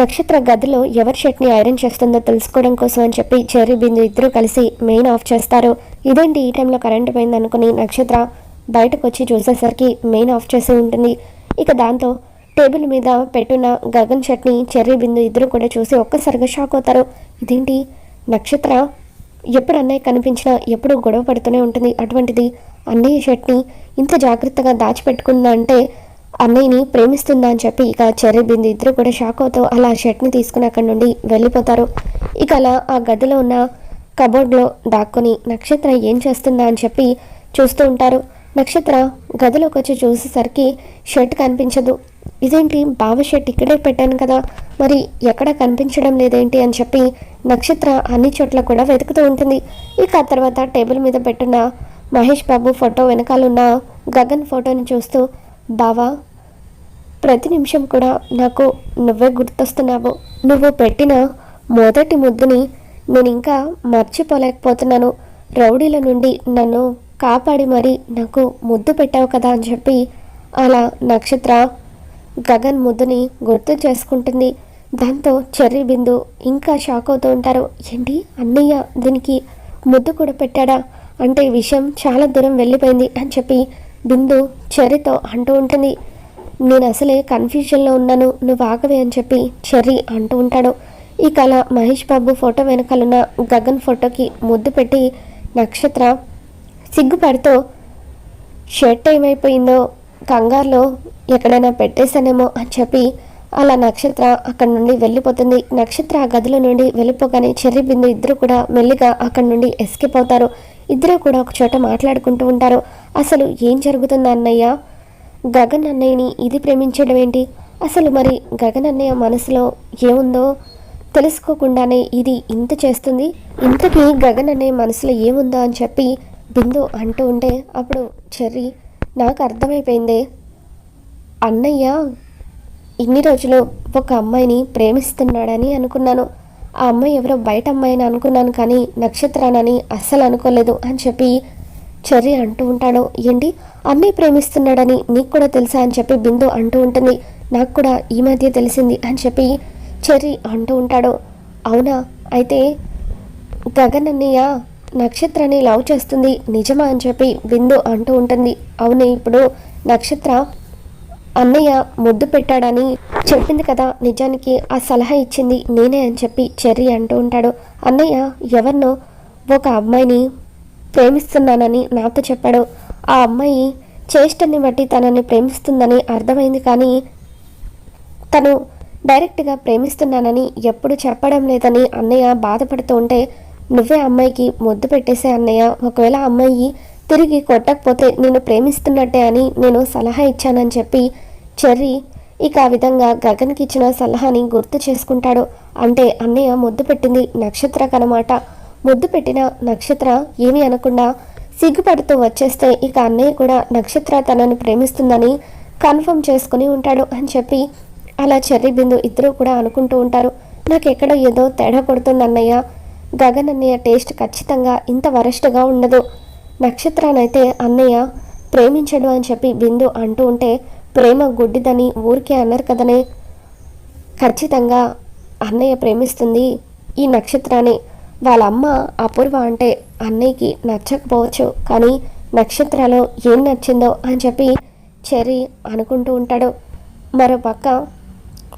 నక్షత్ర గదిలో ఎవరి షర్ట్ని ఐరన్ చేస్తుందో తెలుసుకోవడం కోసం అని చెప్పి చెర్రీ బిందు ఇద్దరు కలిసి మెయిన్ ఆఫ్ చేస్తారు. ఇదేంటి? ఈ టైంలో కరెంట్ పోయింది అనుకుని నక్షత్ర బయటకు వచ్చి చూసేసరికి మెయిన్ ఆఫ్ చేసి ఉంటుంది. ఇక దాంతో టేబుల్ మీద పెట్టున్న గగన్ షర్ట్ని చెర్రీ బిందు ఇద్దరు కూడా చూసి ఒక్కసారిగా షాక్ అవుతారు. ఇదేంటి? నక్షత్ర ఎప్పుడు అన్నయ్య కనిపించినా ఎప్పుడు గొడవ పడుతూనే ఉంటుంది. అటువంటిది అన్నయ్య షర్ట్ని ఇంత జాగ్రత్తగా దాచిపెట్టుకుందా అంటే అన్నయ్యని ప్రేమిస్తుందా అని చెప్పి ఇక చెర్రీ బిందు ఇద్దరు కూడా షాక్ అవుతూ అలా షర్ట్ని తీసుకుని అక్కడి నుండి వెళ్ళిపోతారు. ఇక అలా ఆ గదిలో ఉన్న కబోర్డ్లో దాక్కుని నక్షత్ర ఏం చేస్తుందా అని చెప్పి చూస్తూ ఉంటారు. నక్షత్ర గదిలోకి వచ్చి చూసేసరికి షర్ట్ కనిపించదు. ఇదేంటి? బావ షర్ట్ ఇక్కడే పెట్టాను కదా. మరి ఎక్కడ కనిపించడం లేదేంటి అని చెప్పి నక్షత్ర అన్ని చోట్ల కూడా వెతుకుతూ ఉంటుంది. ఇక తర్వాత టేబుల్ మీద పెట్టున్న మహేష్ బాబు ఫోటో వెనకాలన్న గగన్ ఫోటోని చూస్తూ బావా ప్రతి నిమిషం కూడా నాకు నువ్వే గుర్తొస్తున్నావు. నువ్వు పెట్టిన మొదటి ముద్దుని నేను ఇంకా మర్చిపోలేకపోతున్నాను. రౌడీల నుండి నన్ను కాపాడి మరి నాకు ముద్దు పెట్టావు కదా అని చెప్పి అలా నక్షత్ర గగన్ ముద్దుని గుర్తు చేసుకుంటుంది. దాంతో చెర్రీ బిందు ఇంకా షాక్ అవుతూ ఉంటారు. ఏంటి అన్నయ్య దీనికి ముద్దు కూడా పెట్టాడా? అంటే ఈ విషయం చాలా దూరం వెళ్ళిపోయింది అని చెప్పి బిందు చెర్రీతో అంటూ ఉంటుంది. నేను అసలే కన్ఫ్యూజన్లో ఉన్నాను. నువ్వు ఆగవే అని చెప్పి చెర్రీ అంటూ ఉంటాడు. ఈ కళ మహేష్ బాబు ఫోటో వెనకాలన్న గగన్ ఫోటోకి ముద్దు పెట్టి నక్షత్ర సిగ్గుపడితో షర్ట్ ఏమైపోయిందో కంగారులో ఎక్కడైనా పెట్టేశానేమో అని చెప్పి అలా నక్షత్ర అక్కడి నుండి వెళ్ళిపోతుంది. నక్షత్ర ఆ గదిలో నుండి వెళ్ళిపోగానే చెర్రీ బిందు ఇద్దరు కూడా మెల్లిగా అక్కడి నుండి ఎస్కేప్ అవుతారు. ఇద్దరు కూడా ఒక చోట మాట్లాడుకుంటూ ఉంటారు. అసలు ఏం జరుగుతుంది అన్నయ్య? గగన్ అన్నయ్యని ఇది ప్రేమించడం ఏంటి? అసలు మరి గగన్ అన్నయ్య మనసులో ఏముందో తెలుసుకోకుండానే ఇది ఇంత చేస్తుంది. ఇంతకీ గగన్ అన్నయ్య మనసులో ఏముందో అని చెప్పి బిందు అంటూ ఉంటే అప్పుడు చెర్రీ నాకు అర్థమైపోయిందే. అన్నయ్య ఇన్ని రోజులు ఒక అమ్మాయిని ప్రేమిస్తున్నాడని అనుకున్నాను. ఆ అమ్మాయి ఎవరో బయట అమ్మాయిని అనుకున్నాను కానీ నక్షత్రానని అస్సలు అనుకోలేదు అని చెప్పి చెర్రీ అంటూ ఉంటాడు. ఏంటి? అన్నయ్య ప్రేమిస్తున్నాడని నీకు కూడా తెలుసా అని చెప్పి బిందు అంటూ ఉంటుంది. నాకు కూడా ఈ మధ్య తెలిసింది అని చెప్పి చెర్రీ అంటూ ఉంటాడు. అవునా? అయితే గగన్ అన్నయ్య నక్షత్రాన్ని లవ్ చేస్తుంది నిజమా అని చెప్పి బిందు అంటూ ఉంటుంది. అవునే ఇప్పుడు నక్షత్ర అన్నయ్య ముద్దు పెట్టాడని చెప్పింది కదా. నిజానికి ఆ సలహా ఇచ్చింది నేనే అని చెప్పి చెర్రీ అంటూ ఉంటాడు. అన్నయ్య ఎవరినో? ఒక అమ్మాయిని ప్రేమిస్తున్నానని నాతో చెప్పాడు. ఆ అమ్మాయి చేష్టని బట్టి తనని ప్రేమిస్తుందని అర్థమైంది కానీ తను డైరెక్ట్గా ప్రేమిస్తున్నానని ఎప్పుడు చెప్పడం లేదని అన్నయ్య బాధపడుతూ ఉంటే నువ్వే అమ్మాయికి ముద్దు పెట్టేసే అన్నయ్య. ఒకవేళ అమ్మాయి తిరిగి కొట్టకపోతే నేను ప్రేమిస్తున్నట్టే అని నేను సలహా ఇచ్చానని చెప్పి చెర్రీ. ఇక ఆ విధంగా గగన్కి ఇచ్చిన సలహాని గుర్తు చేసుకుంటాడు. అంటే అన్నయ్య ముద్దు పెట్టింది నక్షత్రకనమాట ముద్దు పెట్టిన నక్షత్ర ఏమీ అనకుండా సిగ్గుపడుతూ వచ్చేస్తే ఇక అన్నయ్య కూడా నక్షత్ర తనని ప్రేమిస్తుందని కన్ఫర్మ్ చేసుకుని ఉంటాడు అని చెప్పి అలా చెర్రీ బిందు ఇద్దరు కూడా అనుకుంటూ ఉంటారు. నాకు ఎక్కడ ఏదో తేడా కొడుతుంది అన్నయ్య. గగన్ అన్నయ్య టేస్ట్ ఖచ్చితంగా ఇంత వరస్ట్గా ఉండదు. నక్షత్రానైతే అన్నయ్య ప్రేమించడు అని చెప్పి బిందు అంటూ ఉంటే ప్రేమ గుడ్డిదని ఊరికే అన్నారు కదనే. ఖచ్చితంగా అన్నయ్య ప్రేమిస్తుంది ఈ నక్షత్రాన్ని. వాళ్ళ అమ్మ అపూర్వ అంటే అన్నయ్యకి నచ్చకపోవచ్చు కానీ నక్షత్రాలో ఏం నచ్చిందో అని చెప్పి చెరి అనుకుంటూ ఉంటాడు. మరోపక్క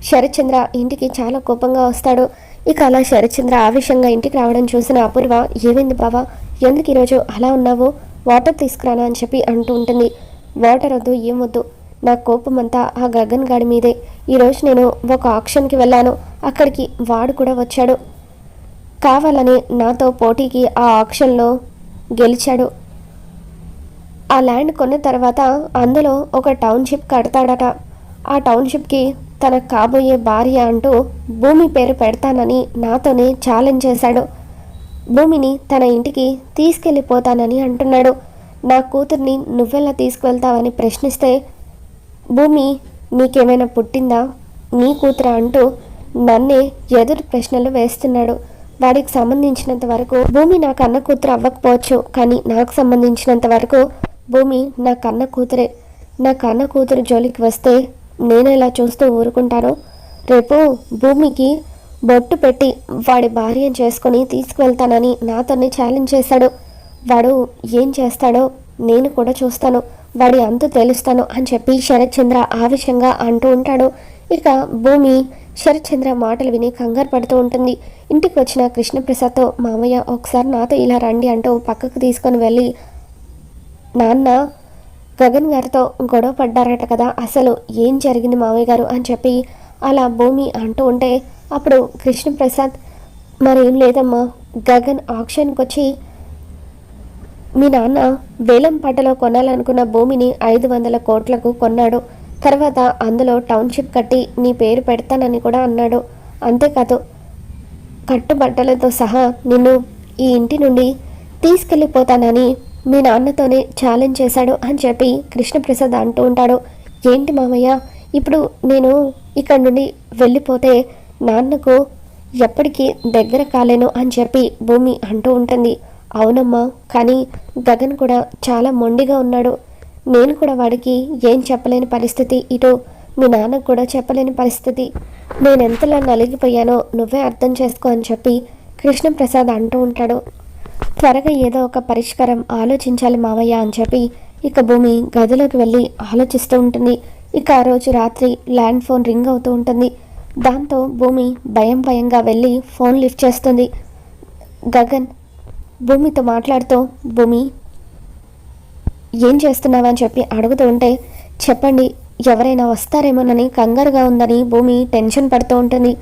శరత్చంద్ర ఇంటికి చాలా కోపంగా వస్తాడు. ఇక అలా శరత్చంద్ర ఆవేశంగా ఇంటికి రావడం చూసిన అపూర్వ ఏమైంది బావా? ఎందుకు ఈరోజు అలా ఉన్నావు? వాటర్ తీసుకురానా? అని చెప్పి అంటూ ఉంటుంది. వాటర్ వద్దు ఏమొద్దు నా కోపమంతా ఆ గగన్ గాడి మీదే. ఈరోజు నేను ఒక ఆక్షన్కి వెళ్ళాను. అక్కడికి వాడు కూడా వచ్చాడు. కావాలని నాతో పోటీకి ఆ ఆక్షన్లో గెలిచాడు. ఆ ల్యాండ్ కొన్న తర్వాత అందులో ఒక టౌన్షిప్ కడతాడట. ఆ టౌన్షిప్కి తన కాబోయే భార్య అంటూ భూమి పేరు పెడతానని నాతోనే ఛాలెంజ్ చేశాడు. భూమిని తన ఇంటికి తీసుకెళ్ళిపోతానని అంటున్నాడు. నా కూతుర్ని నువ్వెలా తీసుకువెళ్తావని ప్రశ్నిస్తే భూమి నీకేమైనా పుట్టిందా? నీ కూతురా అంటూ నన్నే ఎదురు ప్రశ్నలు వేస్తున్నాడు. వాడికి సంబంధించినంత వరకు భూమి నా కన్న కూతురు అవ్వకపోవచ్చు కానీ నాకు సంబంధించినంత వరకు భూమి నా కన్న కూతురే. నా కన్న కూతురు జోలికి వస్తే నేను ఇలా చూస్తూ ఊరుకుంటాను? రేపు భూమికి బొట్టు పెట్టి వాడి భార్యను చేసుకొని తీసుకువెళ్తానని నాతోనే ఛాలెంజ్ చేశాడు. వాడు ఏం చేస్తాడో నేను కూడా చూస్తాను. వాడి అంతు తెలుస్తాను అని చెప్పి శరత్చంద్ర ఆవేశంగా అంటూ ఉంటాడు. ఇక భూమి శరత్చంద్ర మాటలు విని కంగారు పడుతూ ఉంటుంది. ఇంటికి వచ్చిన కృష్ణప్రసాద్తో మామయ్య ఒకసారి నాతో ఇలా రండి అంటూ పక్కకు తీసుకొని వెళ్ళి నాన్న గగన్ గారితో గొడవ పడ్డారట కదా అసలు ఏం జరిగింది మామయ్య గారు అని చెప్పి అలా భూమి అంటూ ఉంటే అప్పుడు కృష్ణప్రసాద్ మరేం లేదమ్మా గగన్ ఆక్షన్కి వచ్చి మీ నాన్న వేలం పాటలో కొనాలనుకున్న భూమిని ఐదు వందల కోట్లకు కొన్నాడు. తర్వాత అందులో టౌన్షిప్ కట్టి నీ పేరు పెడతానని కూడా అన్నాడు. అంతేకాదు కట్టుబట్టలతో సహా నిన్ను ఈ ఇంటి నుండి తీసుకెళ్ళిపోతానని మీ నాన్నతోనే ఛాలెంజ్ చేశాడు అని చెప్పి కృష్ణప్రసాద్ అంటూ ఉంటాడు. ఏంటి మామయ్య ఇప్పుడు నేను ఇక్కడ నుండి వెళ్ళిపోతే నాన్నకు ఎప్పటికీ దగ్గర కాలేను అని చెప్పి భూమి అంటూ ఉంటుంది. అవునమ్మా కానీ గగన్ కూడా చాలా మొండిగా ఉన్నాడు. నేను కూడా వాడికి ఏం చెప్పలేని పరిస్థితి. ఇటు మీ నాన్నకు కూడా చెప్పలేని పరిస్థితి. నేను ఎంతలా నలిగిపోయానో నువ్వే అర్థం చేసుకో అని చెప్పి కృష్ణప్రసాద్ అంటూ ఉంటాడు. త్వరగా ఏదో ఒక పరిష్కారం ఆలోచించాలి మావయ్య అని చెప్పి ఇక భూమి గదిలోకి వెళ్ళి ఆలోచిస్తూ ఉంటుంది. ఇక ఆ రోజు రాత్రి ల్యాండ్ ఫోన్ రింగ్ అవుతూ ఉంటుంది. దాంతో భూమి భయం భయంగా వెళ్ళి ఫోన్ లిఫ్ట్ చేస్తుంది. గగన్ భూమితో మాట్లాడుతూ భూమి ఏం చేస్తున్నావని చెప్పి అడుగుతూ ఉంటే చెప్పండి ఎవరైనా వస్తారేమోనని కంగారుగా ఉందని భూమి టెన్షన్ పడుతూ ఉంటుంది.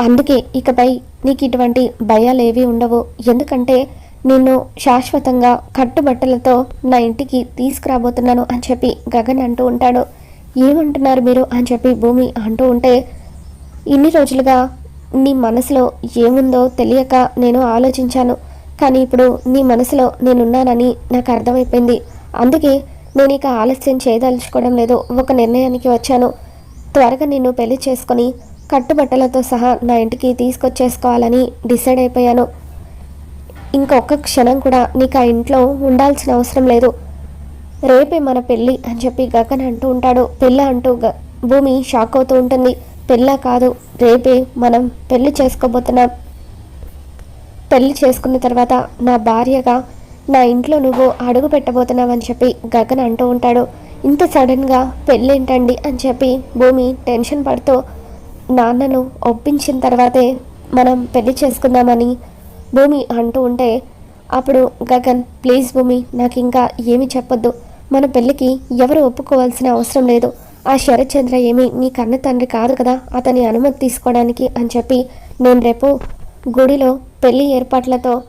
అందుకే ఇకపై నీకు ఇటువంటి భయాలు ఏవి ఉండవు. ఎందుకంటే నిన్ను శాశ్వతంగా కట్టుబట్టలతో నా ఇంటికి తీసుకురాబోతున్నాను అని చెప్పి గగన్ అంటూ ఉంటాడు. ఏమంటున్నారు మీరు? అని చెప్పి భూమి అంటూ ఉంటే ఇన్ని రోజులుగా నీ మనసులో ఏముందో తెలియక నేను ఆలోచించాను. కానీ ఇప్పుడు నీ మనసులో నేనున్నానని నాకు అర్థమైపోయింది. అందుకే నేను ఇక ఆలస్యం చేయదలుచుకోవడం లేదు. ఒక నిర్ణయానికి వచ్చాను. త్వరగా నిన్ను పెళ్ళి చేసుకొని కట్టుబట్టలతో సహా నా ఇంటికి తీసుకొచ్చేసుకోవాలని డిసైడ్ అయిపోయాను. ఇంకొక క్షణం కూడా నీకు ఆ ఇంట్లో ఉండాల్సిన అవసరం లేదు. రేపే మన పెళ్ళి అని చెప్పి గగన్ అంటూ ఉంటాడు. పెళ్ళ అంటూ భూమి షాక్ అవుతూ ఉంటుంది. పెళ్ళ కాదు రేపే మనం పెళ్ళి చేసుకోబోతున్నాం. పెళ్ళి చేసుకున్న తర్వాత నా భార్యగా నా ఇంట్లో నువ్వు అడుగు పెట్టబోతున్నావని చెప్పి గగన్ అంటూ ఉంటాడు. ఇంత సడన్గా పెళ్ళేంటండి అని చెప్పి భూమి టెన్షన్ పడుతూ నాన్నను ఒప్పించిన తర్వాతే మనం పెళ్ళి చేసుకుందామని భూమి అంటూ ఉంటే అప్పుడు గగన్ ప్లీజ్ భూమి నాకు ఇంకా ఏమి చెప్పొద్దు. మన పెళ్ళికి ఎవరు ఒప్పుకోవాల్సిన అవసరం లేదు. ఆ శరత్చంద్ర ఏమి నీ కన్న తండ్రి కాదు కదా అతని అనుమతి తీసుకోవడానికి అని చెప్పి నేను రేపు గుడిలో పెళ్ళి ఏర్పాట్లతో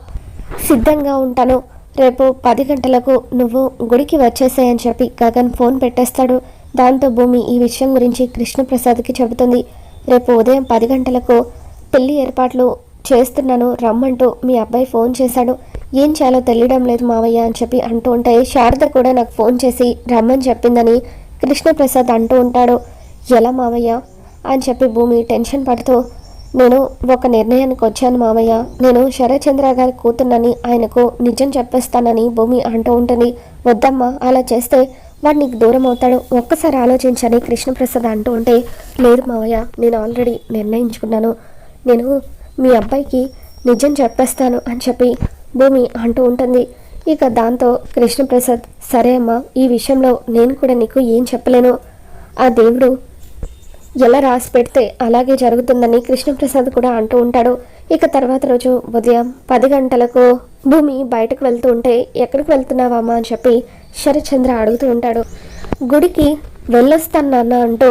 సిద్ధంగా ఉంటాను. రేపు పది గంటలకు నువ్వు గుడికి వచ్చేసాయని చెప్పి గగన్ ఫోన్ పెట్టేస్తాడు. దాంతో భూమి ఈ విషయం గురించి కృష్ణప్రసాద్కి చెబుతుంది. రేపు ఉదయం పది గంటలకు పెళ్ళి ఏర్పాట్లు చేస్తున్నాను రమ్మంటూ మీ అబ్బాయి ఫోన్ చేశాడు. ఏం చేయాలో తెలియడం లేదు మావయ్య అని చెప్పి అంటూ ఉంటాయి శారద కూడా నాకు ఫోన్ చేసి రమ్మని చెప్పిందని కృష్ణప్రసాద్ అంటూ ఉంటాడు. ఎలా మావయ్య? అని చెప్పి భూమి టెన్షన్ పడుతూ నేను ఒక నిర్ణయానికి వచ్చాను మామయ్య. నేను శరత్చంద్ర గారి కూతున్నని ఆయనకు నిజం చెప్పేస్తానని భూమి అంటూ ఉంటుంది. వద్దమ్మా అలా చేస్తే వాడు నీకు దూరం అవుతాడు. ఒక్కసారి ఆలోచించని కృష్ణప్రసాద్ అంటూ ఉంటే లేదు మావయ్య నేను ఆల్రెడీ నిర్ణయించుకున్నాను. నేను మీ అబ్బాయికి నిజం చెప్పేస్తాను అని చెప్పి భూమి అంటూ ఉంటుంది. ఇక దాంతో కృష్ణప్రసాద్ సరే అమ్మా ఈ విషయంలో నేను కూడా నీకు ఏం చెప్పలేను. ఆ దేవుడు ఎలా రాసి పెడితే అలాగే జరుగుతుందని కృష్ణప్రసాద్ కూడా అంటూ ఉంటాడు. ఇక తర్వాత రోజు ఉదయం పది గంటలకు భూమి బయటకు వెళ్తూ ఉంటే ఎక్కడికి వెళ్తున్నావమ్మా? అని చెప్పి శరచంద్ర అడుగుతూ ఉంటాడు. గుడికి వెళ్ళొస్తాను నాన్న అంటూ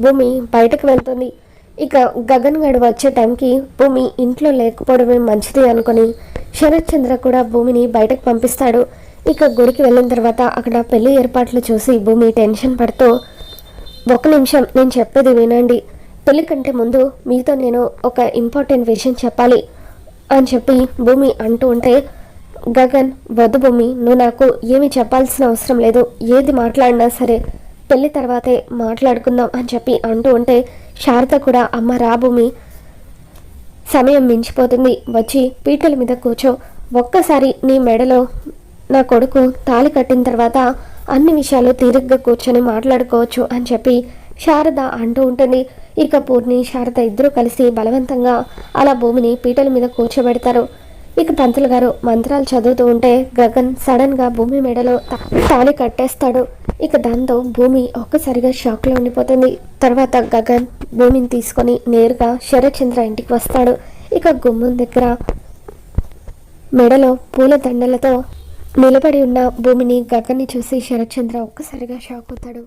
భూమి బయటకు వెళ్తుంది. ఇక గగన్ గడు వచ్చే టైంకి భూమి ఇంట్లో లేకపోవడమే మంచిది అనుకుని శరత్చంద్ర కూడా భూమిని బయటకు పంపిస్తాడు. ఇక గుడికి వెళ్ళిన తర్వాత అక్కడ పెళ్ళి ఏర్పాట్లు చూసి భూమి టెన్షన్ పడుతూ ఒక నిమిషం నేను చెప్పేది వినండి. పెళ్ళి కంటే ముందు మీతో నేను ఒక ఇంపార్టెంట్ విషయం చెప్పాలి అని చెప్పి భూమి అంటూ ఉంటే గగన్ వద్దు భూమి నువ్వు నాకు ఏమి చెప్పాల్సిన అవసరం లేదు. ఏది మాట్లాడినా సరే పెళ్ళి తర్వాతే మాట్లాడుకుందాం అని చెప్పి అంటూ ఉంటే శారద కూడా అమ్మ రా భూమి. సమయం మించిపోతుంది. వచ్చి పీటల మీద కూర్చో. ఒక్కసారి నీ మెడలో నా కొడుకు తాళి కట్టిన తర్వాత అన్ని విషయాలు తీరిగ్గా కూర్చొని మాట్లాడుకోవచ్చు అని చెప్పి శారద అంటూ ఉంటుంది. ఇక పూర్ణి శారద ఇద్దరూ కలిసి బలవంతంగా అలా భూమిని పీటల మీద కూర్చోబెడతారు. ఇక పంతులు గారు మంత్రాలు చదువుతూ ఉంటే గగన్ సడన్గా భూమి మెడలో తాళి కట్టేస్తాడు. ఇక దాంతో భూమి ఒక్కసారిగా షాక్లో ఉండిపోతుంది. తర్వాత గగన్ భూమిని తీసుకొని నేరుగా శరత్చంద్ర ఇంటికి వస్తాడు. ఇక గుమ్మం దగ్గర మెడలో పూల దండలతో నిలబడి ఉన్న భూమిని గగన్ని చూసి శరత్చంద్ర ఒక్కసారిగా షాక్ అవుతాడు.